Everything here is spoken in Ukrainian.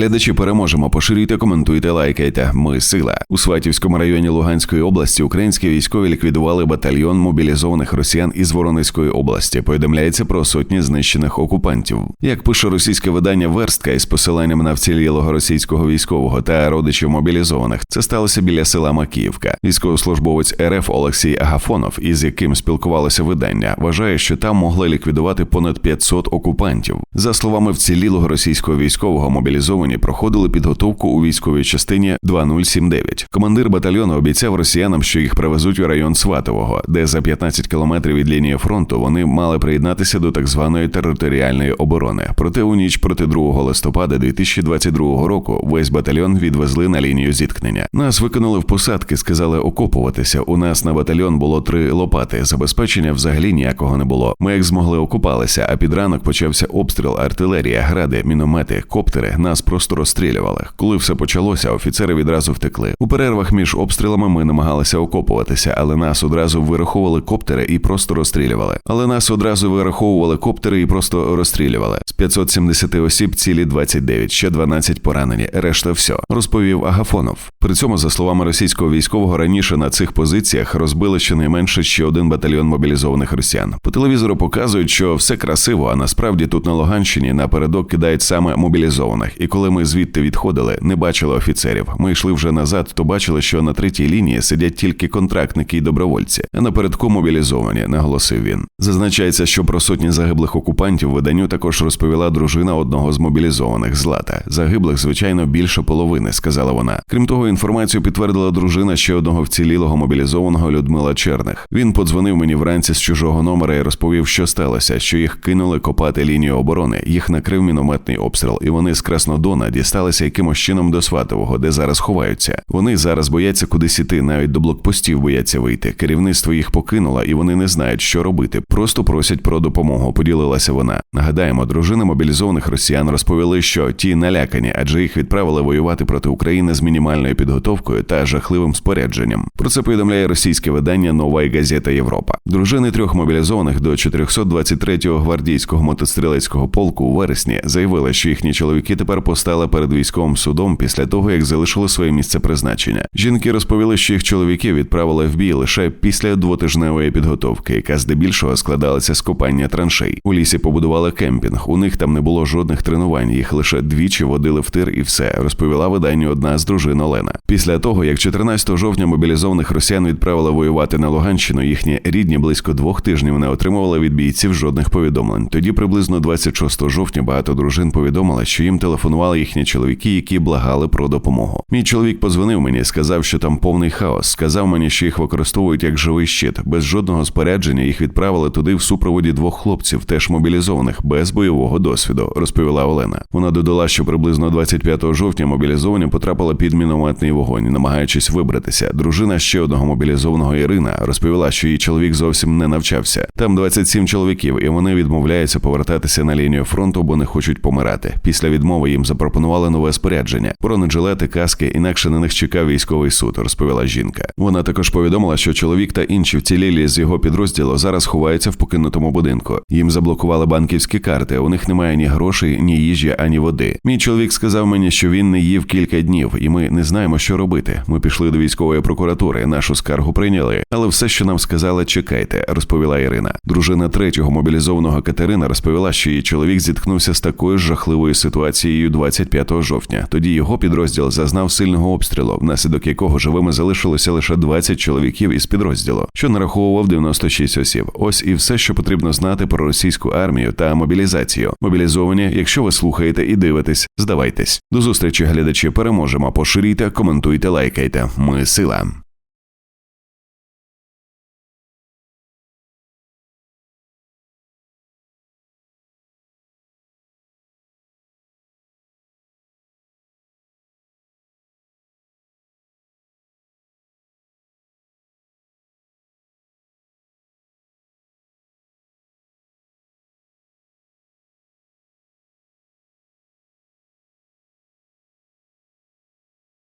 Глядачі переможемо. Поширюйте, коментуйте, лайкайте. Ми сила у Сватівському районі Луганської області. Українські військові ліквідували батальйон мобілізованих росіян із Воронезької області. Повідомляється про сотні знищених окупантів. Як пише російське видання Верстка із посиланням на вцілілого російського військового та родичів мобілізованих, це сталося біля села Макіївка. Військовослужбовець РФ Олексій Агафонов, із яким спілкувалося видання, вважає, що там могли ліквідувати понад 500 окупантів. За словами вцілілого російського військового, мобілізовані проходили підготовку у військовій частині 2079. Командир батальйону обіцяв росіянам, що їх привезуть у район Сватового, де за 15 кілометрів від лінії фронту вони мали приєднатися до так званої територіальної оборони. Проте у ніч проти 2 листопада 2022 року весь батальйон відвезли на лінію зіткнення. Нас викинули в посадки, сказали окопуватися. У нас на батальйон було три лопати. Забезпечення взагалі ніякого не було. Ми як змогли окупалися, а під ранок почався обстріл, артилерія, гради, міномети, коптери. Нас просто розстрілювали. Коли все почалося, офіцери відразу втекли. У перервах між обстрілами ми намагалися окопуватися, але нас одразу вираховували коптери і просто розстрілювали. Але нас одразу вираховували коптери і просто розстрілювали. З 570 осіб цілі 29, ще 12 поранені. Решта все, розповів Агафонов. При цьому, за словами російського військового, раніше на цих позиціях розбили щонайменше ще один батальйон мобілізованих росіян. По телевізору показують, що все красиво, а насправді тут на Луганщині напередок кидають саме мобілізованих. І коли ми звідти відходили, не бачили офіцерів. Ми йшли вже назад, то бачили, що на третій лінії сидять тільки контрактники і добровольці, а напередку мобілізовані, наголосив він. Зазначається, що про сотні загиблих окупантів виданню також розповіла дружина одного з мобілізованих Злата. Загиблих, звичайно, більше половини, сказала вона. Крім того, інформацію підтвердила дружина ще одного вцілілого мобілізованого Людмила Черних. Він подзвонив мені вранці з чужого номера і розповів, що сталося, що їх кинули копати лінію оборони. Їх накрив мінометний обстріл, і вони з Краснодона дісталися якимось чином до Сватового, де зараз ховаються. Вони зараз бояться кудись іти, навіть до блокпостів бояться вийти. Керівництво їх покинуло, і вони не знають, що робити. Просто просять про допомогу. Поділилася вона. Нагадаємо, дружини мобілізованих росіян розповіли, що ті налякані, адже їх відправили воювати проти України з мінімальною підготовкою та жахливим спорядженням. Про це повідомляє російське видання Нова газета Європа. Дружини трьох мобілізованих до 423-го гвардійського мотострілецького полку у вересні заявили, що їхні чоловіки тепер постали перед військовим судом після того, як залишили своє місце призначення. Жінки розповіли, що їх чоловіки відправили в бій лише після двотижневої підготовки, яка здебільшого складалася з копання траншей. У лісі побудували кемпінг. У них там не було жодних тренувань. Їх лише двічі водили в тир і все. Розповіла виданню одна з дружин Олена. Після того, як 14 жовтня мобілізованих росіян відправили воювати на Луганщину, їхні рідні близько двох тижнів не отримували від бійців жодних повідомлень. Тоді, приблизно 26 жовтня, багато дружин повідомили, що їм телефонували їхні чоловіки, які благали про допомогу. Мій чоловік позвонив мені, сказав, що там повний хаос. Сказав мені, що їх використовують як живий щит. Без жодного спорядження їх відправили туди в супроводі двох хлопців, теж мобілізованих, без бойового досвіду, розповіла Олена. Вона додала, що приблизно 25 жовтня мобілізовані потрапили під мінометний вогонь, намагаючись вибратися. Дружина ще одного мобілізованого Ірина розповіла, що її чоловік зовсім не навчався. Там 27 чоловіків, і вони відмовляються повертатися на лінію фронту, бо не хочуть помирати. Після відмови їм запропонували нове спорядження, бронежилети, каски, інакше на них чекав військовий суд, розповіла жінка. Вона також повідомила, що чоловік та інші вцілілі з його підрозділу зараз ховаються в покинутому будинку. Їм заблокували банківські карти. У них немає ні грошей, ні їжі, ані води. Мій чоловік сказав мені, що він не їв кілька днів, і ми не знаємо, що робити. Ми пішли до військової прокуратури. Нашу скаргу прийняли, але все, що нам сказали, чекайте, розповіла Ірина. Дружина третього мобілізованого Катерина розповіла, що її чоловік зіткнувся з такою жахливою ситуацією 25 жовтня. Тоді його підрозділ зазнав сильного обстрілу, внаслідок якого живими залишилося лише 20 чоловіків із підрозділу, що нараховував 96 осіб. Ось і все, що потрібно знати про російську армію та мобілізацію. Мобілізовані, якщо ви слухаєте і дивитесь, здавайтесь. До зустрічі, глядачі. Переможемо. Поширюйте, коментуйте, лайкайте. Ми сила.